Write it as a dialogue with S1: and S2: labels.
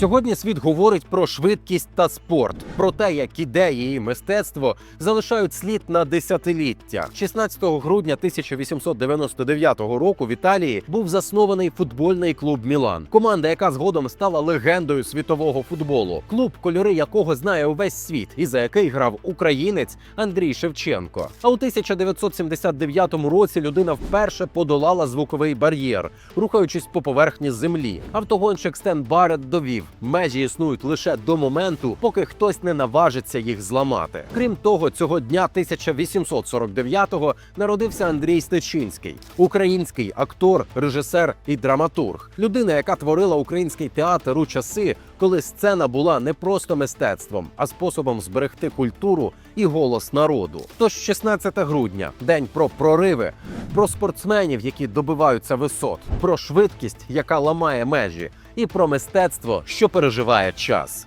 S1: Сьогодні світ говорить про швидкість та спорт, про те, як ідеї і мистецтво залишають слід на десятиліття. 16 грудня 1899 року в Італії був заснований футбольний клуб Мілан, команда, яка згодом стала легендою світового футболу. Клуб, кольори якого знає увесь світ, і за який грав українець Андрій Шевченко. А у 1979 році людина вперше подолала звуковий бар'єр, рухаючись по поверхні землі. Автогонщик Стен Барретт довів, межі існують лише до моменту, поки хтось не наважиться їх зламати. Крім того, цього дня 1849-го народився Андрій Стечинський, український актор, режисер і драматург. Людина, яка творила український театр у часи, коли сцена була не просто мистецтвом, а способом зберегти культуру і голос народу. Тож 16 грудня, день про прориви, про спортсменів, які добиваються висот, про швидкість, яка ламає межі, і про мистецтво, що переживає час.